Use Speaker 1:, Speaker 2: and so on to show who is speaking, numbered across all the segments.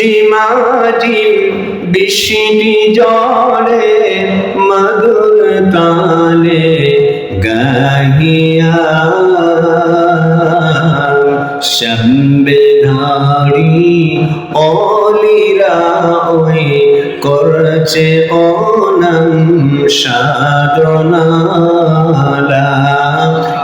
Speaker 1: রিমঝিমাঝিম বৃষ্টি জলে মধুর তালে গাহিয়া সম্বেধারি অলিরা ওই করছে অনম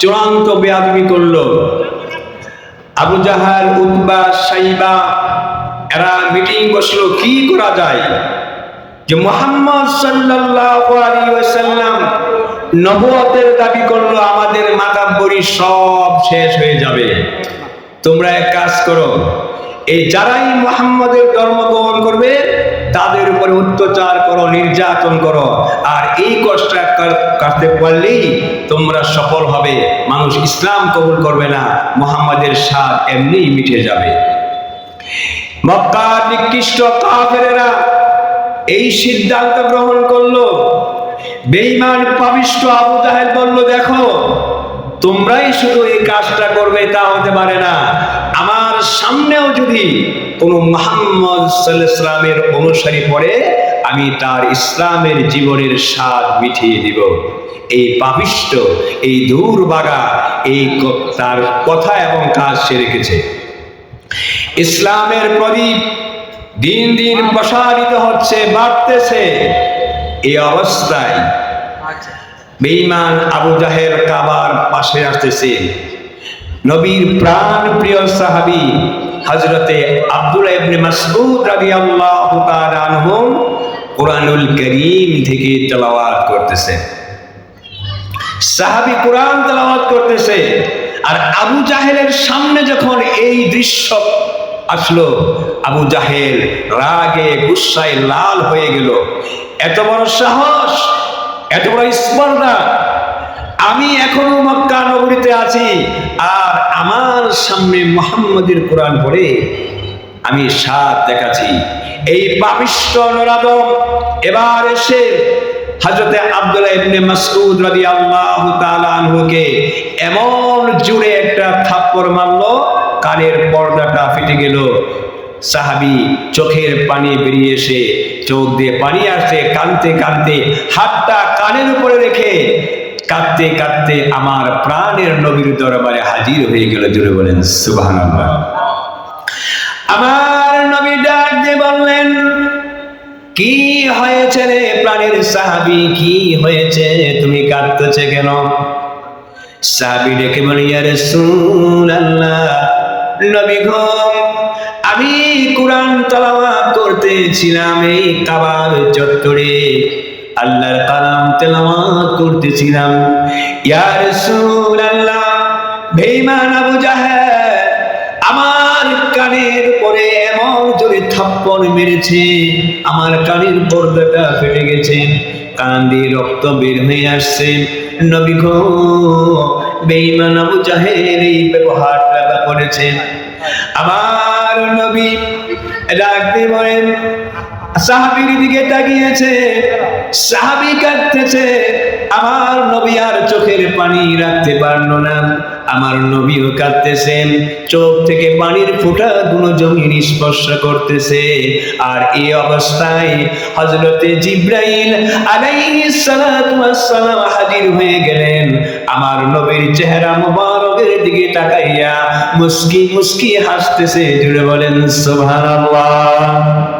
Speaker 1: চূড়ান্ত বেয়াদবি করল। আবু জাহাল, উতবা, সাইবা, এরা মিটিং বসল, কি করা যায়? যে মোহাম্মদ আলাইহি ওয়াসাল্লাম দাবি করল, আমাদের মাতাব্বরি সব শেষ হয়ে যাবে। তোমরা এক কাজ করো, এই যারাই মোহাম্মদের ধর্ম গ্রহণ করবে তাদের উপরে অত্যাচার করো, নির্যাতন করো। আর এই কষ্ট কাটতে পারলেই তোমরা সফল হবে। মানুষ ইসলাম কবুল করবে না, মোহাম্মদের স্বাদ এমনিই মিটে যাবে। মক্কার নিকৃষ্ট কাফেরেরা এই সিদ্ধান্ত গ্রহণ করল। বেঈমান পাবিষ্ট আবু জাহেল বলল, দেখো, তোমরাই শুধু এই কাজটা করবে, তা হতে পারে না। আমার সামনেও যদি কোনো মোহাম্মদ সাল্লামের অনুসারী পড়ে আমি তার ইসলামের জীবনের স্বাদ মিটিয়ে দিব। এই পাপিষ্ট এই দুর্বাগা এই তার কথা এবং কাজ সে রেখেছে। ইসলামের প্রদীপ দিন দিন প্রসারিত হচ্ছে বাড়তেছে। এই অবস্থায় বেঈমান আবু জাহের কাবার পাশে আসতেছে। নবীর প্রাণ প্রিয় সাহাবী হযরতে আব্দুল্লাহ ইবনে মাসউদ রাদিয়াল্লাহু তাআলা আনহু কোরআনুল কারীম থেকে তেলাওয়াত করতেছে। সাহাবী কোরআন তেলাওয়াত করতেছে আর আবু জাহেলের সামনে যখন এই দৃশ্য আসলো, আবু জাহেল রাগে গুসায় লাল হয়ে গেল। এত বড় সাহস, এত বড় স্পর্ধা আমি এখনও মক্কা নগরীতে আছি। আর আমার সামনে মোহাম্মদের কোরআন পড়ে আমি সাত দেখাচ্ছি। এই পাপিষ্ট নরাদম এবার এসে হযরতে আব্দুল্লাহ ইবনে মাসউদ রাদিয়াল্লাহু তাআলা আনহুকে এমন জুড়ে একটা থাপ্পড় মারলো, কানের পর্দাটা ফেটে গেল। সাহাবি চোখের পানি বেরিয়ে এসে চোখ দিয়ে পানি আসে কাঁদতে কাঁদতে হাতটা কানের উপরে রেখে কাঁদতে কাঁদতে আমার প্রাণের নবীর দরবারে হাজির হয়ে গেল জুড়ে বলেন, সুবহানাল্লাহ। আমার নবী ডাক দিয়ে বললেন, কি হয়েছে রে প্রাণের সাহাবি? কি হয়েছে? তুমি কাঁদতেছে কেন? সাহাবি ডেকে বলি আরে আল্লাহ নবী গো, আমি কোরআন তালাওয়াত করতেছিলাম এই কাবার চত্বরে। আল্লাহর কালাম তেলাওয়াত করতেছিলাম। ইয়া রাসূলুল্লাহ, বেঈমান আবু জাহেল আমার কানের পরে এমন জোরে থাপ্পড় মেরেছে, আমার কানের পর্দাটা ফেটে গেছে কান দিয়ে রক্ত বের হয়ে আসছে। নবী গো, বেঈমান আবু জাহেল এই ব্যবহারটা করেছে আমার নবী দিয়ে বলেন সাহাবির দিকে তাকিয়েছে, সাহাবি কাঁদতেছে, আমার নবী আর চোখের পানি রাখতে পারল না। আমার নবীও কাঁদতেছেন চোখ থেকে পানির ফোঁটা গুলো জমিন স্পর্শ করতেছে। আর এই অবস্থায় হজরতে জিব্রাইল সালাম হাজির হয়ে গেলেন। আমার নবীর চেহারা মুবারকের দিকে তাকাইয়া মুস্কি মুস্কি হাসতেছে, জুড়ে বলেন, সুবহানাল্লাহ।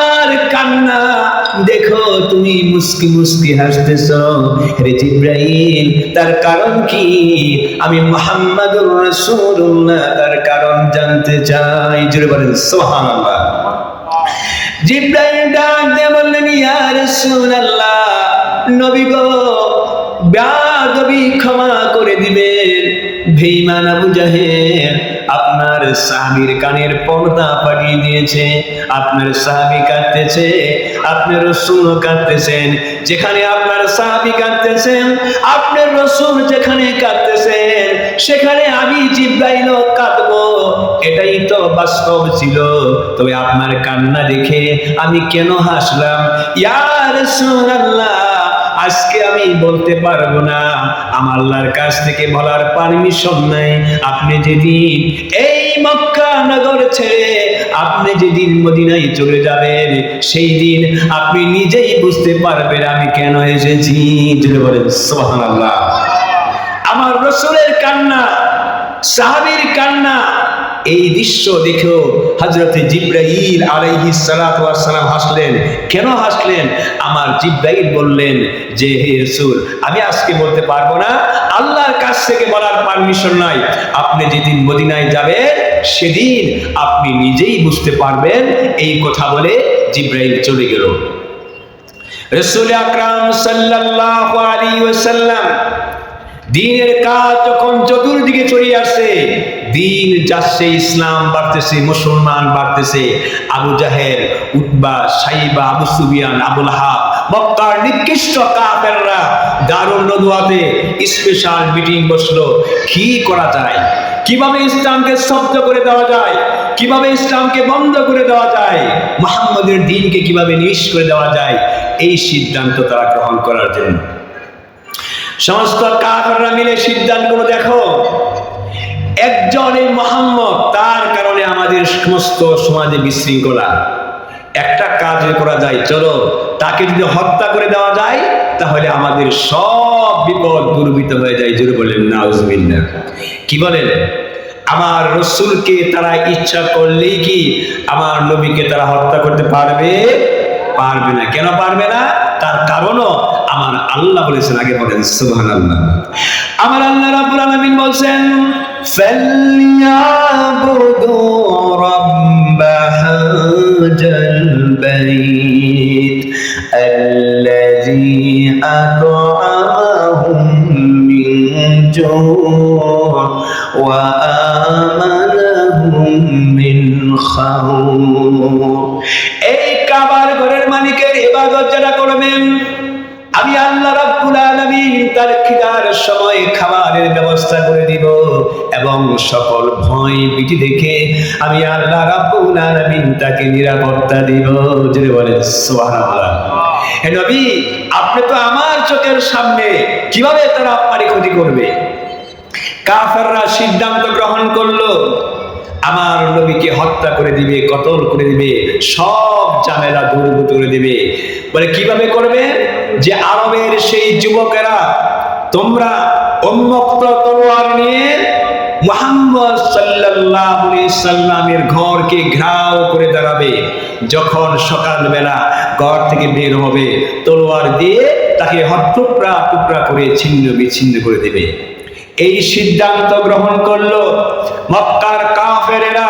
Speaker 1: দেখো, তুমি মুস্কি মুস্কি হাসতেছ। রে জিব্রাইল, তার কারণ কি? আমি মোহাম্মদুর রাসূলুল্লাহ, তার কারণ জানতে চাই। জুড়ে বলেন, সুবহানাল্লাহ। জিব্রাইল ডাক দিয়ে বললেন, ইয়া রাসূলুল্লাহ, নবী গো বেয়াদবি ক্ষমা করে দিবেন। বেঈমান আবু জাহেল আপনার সাহাবীর কানের পর্দা পাঠিয়ে দিয়েছে, আপনার সাহাবী কাঁদতেছে, আপনার রসুল কাঁদতেছেন, যেখানে আপনার সাহাবী কাঁদতেছেন, আপনার রসুল যেখানে কাঁদতেছেন, সেখানে আমি জিব্রাইল কাঁদবো। এটাই তো বাস্তব ছিল। তবে আপনার কান্না দেখে আমি কেন হাসলাম? ইয়ার রাসূলুল্লাহ আজকে আমি বলতে পারব না। আমার কাছ থেকে বলার পারমিশন নাই। আপনি যেদিন এই মক্কা নগর ছেড়ে আপনি যেদিন মদিনায় চলে যাবেন, সেই দিন আপনি নিজেই বুঝতে পারবেন আমি কেন এসেছি। যদি বলেন, সুবহানাল্লাহ। আমার রসুলের কান্না, সাহাবীর কান্না এই দৃশ্য দেখেও হজরতে জিব্রাইল আলাইহি সালাম হাসলেন। কেন হাসলেন? আমার জিব্রাইল বললেন যে, হে রসুল, আমি আজকে বলতে পারব না। আল্লাহর কাছ থেকে বলার পারমিশন নাই। আপনি যেদিন মদিনায় যাবেন, সেদিন আপনি নিজেই বুঝতে পারবেন। এই কথা বলে জিব্রাইল চলে গেল। রসুল আকরাম সাল্লাল্লাহু আলাইহি ওয়াসাল্লাম দিনের কাজ যখন চতুর্দিকে ছড়িয়ে আসছে দিন যাচ্ছে, ইসলাম বাড়তেছে, মুসলমান বাড়তেছে। আবু জাহের উতবা, সাইবা, আবু সুবিয়ান আবুল হাব মক্কার নিকৃষ্ট কাফেররা দারুণ নদুয়াতে স্পেশাল মিটিং বসল। কি করা যায়? কীভাবে ইসলামকে শব্দ করে দেওয়া যায়? কীভাবে ইসলামকে বন্ধ করে দেওয়া যায়? মোহাম্মদের দিনকে কীভাবে নিশ করে দেওয়া যায়? এই সিদ্ধান্ত তারা গ্রহণ করার জন্য। সমস্ত কাফেররা মিলে সিদ্ধান্ত দেখো। এই মোহাম্মদ, তার কারণে আমাদের সমস্ত সমাজে বিশৃঙ্খলা। একটা কাজ করা যায়, চলো, তাকে যদি হত্যা করে দেওয়া যায়, তাহলে আমাদের সব বিপদ দুর্বিত হয়ে যায়। জুড়ে বলেন নাউজবিল্লা কি বলেন? আমার রসুলকে তারা ইচ্ছা করলেই কি আমার নবীকে তারা হত্যা করতে পারবে? পারবে না। কেন পারবে না? তার কারণও আমার আল্লাহ বলেছেন, আগে বলেন সুবহান আল্লাহ আমার আল্লাহ রাব্বুল আলামিন বলছেন ফালইয়াবুদু রাব্ব হাজাল বাইত الذي أطعمهم من جوع وآمنهم من خوف এই কাবার ঘরের মালিকের ইবাদত যারা করবেন আমি আল্লাহ রাব্বুল আলামিন তার খিদার সময় খাবারের ব্যবস্থা করে দিব এবং সকল ভয় ভীতি দেখে আমি আল্লাহ রাব্বুল আলামিন তাকে নিরাপত্তা দিব। যদি বলেন, সুবহানাল্লাহ। হে নবী, আপনি তো আমার চোখের সামনে কীভাবে তারা আপনারই ক্ষতি করবে? কাফেররা সিদ্ধান্ত গ্রহণ করল, আমার নবীকে হত্যা করে দিবে, কতল করে দিবে, সব ঝামেলা দূরীভূত করে দিবে। বলে, কীভাবে করবে? যে আরবের সেই যুবকেরা তোমরা উন্মুক্ত তলোয়ার নিয়ে মুহাম্মদ আলাইহি সাল্লামের ঘরকে ঘেরাও করে দাঁড়াবে। যখন সকালবেলা ঘর থেকে বের হবে, তলোয়ার দিয়ে তাকে হট্টুকরা টুকরা করে ছিন্ন বিচ্ছিন্ন করে দেবে। এই সিদ্ধান্ত গ্রহণ করল মক্কার কাফেরেরা।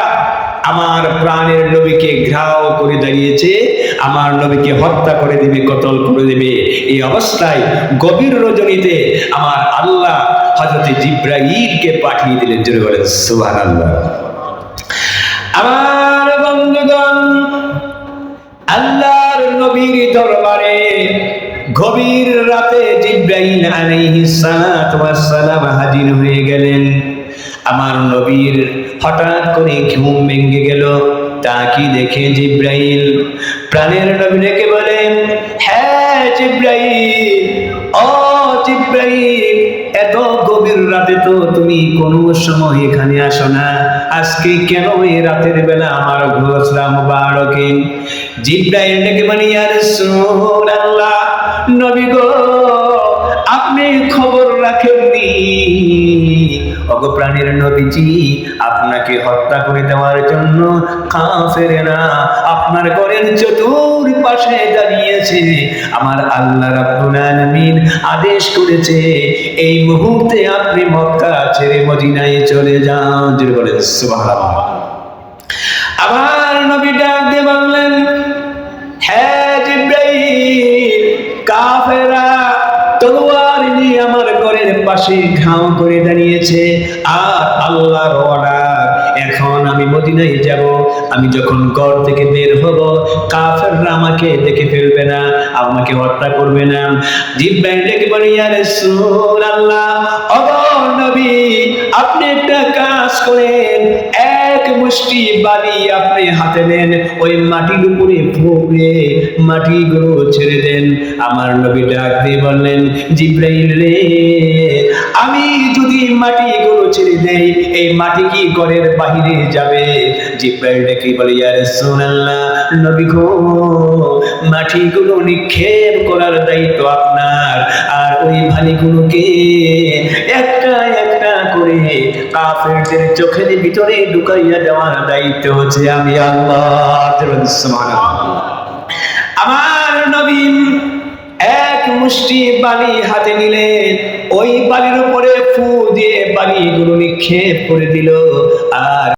Speaker 1: আমার প্রাণের নবীকে ঘ্রাও করে দাঁড়িয়েছে, আমার নবীকে হত্যা করে দিবে, কতল করে দিবে। এই অবস্থায় গভীর রজনীতে আমার আল্লাহ হজরতে জিব্রাইলকে পাঠিয়ে দিলেন। জোরে বলেন, সুবহানাল্লাহ। আমার বন্ধুগণ, আল্লাহর নবীর দরবারে গভীর রাতে জিব্রাইল আলাইহিস সালাম হাজির হয়ে গেলেন। আমার নবীর হঠাৎ করে ঘুম ভেঙে গেল। তা কি দেখে জিব্রাইল প্রাণের নবী ডেকে বলেন হ্যাঁ জিব্রাইল ও এত গভীর রাতে তো তুমি কোনো সময় এখানে আসো না। আজকে কেন এই রাতের বেলা আমার ঘোষলা মুবারকে জিব্রাইল ডেকে মানে ইয়া রাসূলুল্লাহ নবী গো, আপনি খবর অগপ্রাণের নবীজি আপনাকে হত্যা করে দেওয়ার জন্য কাফেরেরা আপনার ঘরের চতুর পাশে দাঁড়িয়েছে। আমার আল্লাহ রাব্বুল আলামিন আদেশ করেছে, এই মুহূর্তে আপনি মক্কা ছেড়ে মদিনায় চলে যান। জোরে বলেন, সুবহানাল্লাহ। আবার নবী ডাক দিয়ে বললেন হ্যাঁ জিব্রাইল, কাফেরা তলোয়ার নিয়ে আমার ঘরের পাশে ঘাও করে দাঁড়িয়েছে। আর আল্লাহর অর্ডার এখন আমি মদিনায় যাব। আমি যখন ঘর থেকে বের হব, কাফেররা আমাকে দেখে ফেলবে না, আমাকে হত্যা করবে না। জিব্রাইল ডেকে বলে, ইয়া রাসূলুল্লাহ নবী, আপনি একটা কাজ করেন। এক মুষ্টি বালি আপনি হাতে নেন, ওই মাটির উপরে ছেড়ে দেন। আমার নবী ডাক দিয়ে বললেন, জিব্রাইল রে, আমি যদি ছেড়ে দেই, এই মাটি কি ঘরের বাহিরে যাবে? জিব্রাইল ডেকে বলে, ইয়া রাসূলুল্লাহ, নবী গো, মাটিগুলো নিক্ষেপ করার দায়িত্ব আপনার। কাফেরদের চোখের ভিতরে ঢুকাইয়া দেওয়ার দায়িত্ব হচ্ছে আমি আল্লাহ আমার নবীন এক মুষ্টি বালি হাতে নিলেন ওই বালির উপরে ফু দিয়ে বালি বালিগুলো নিক্ষেপ করে দিল।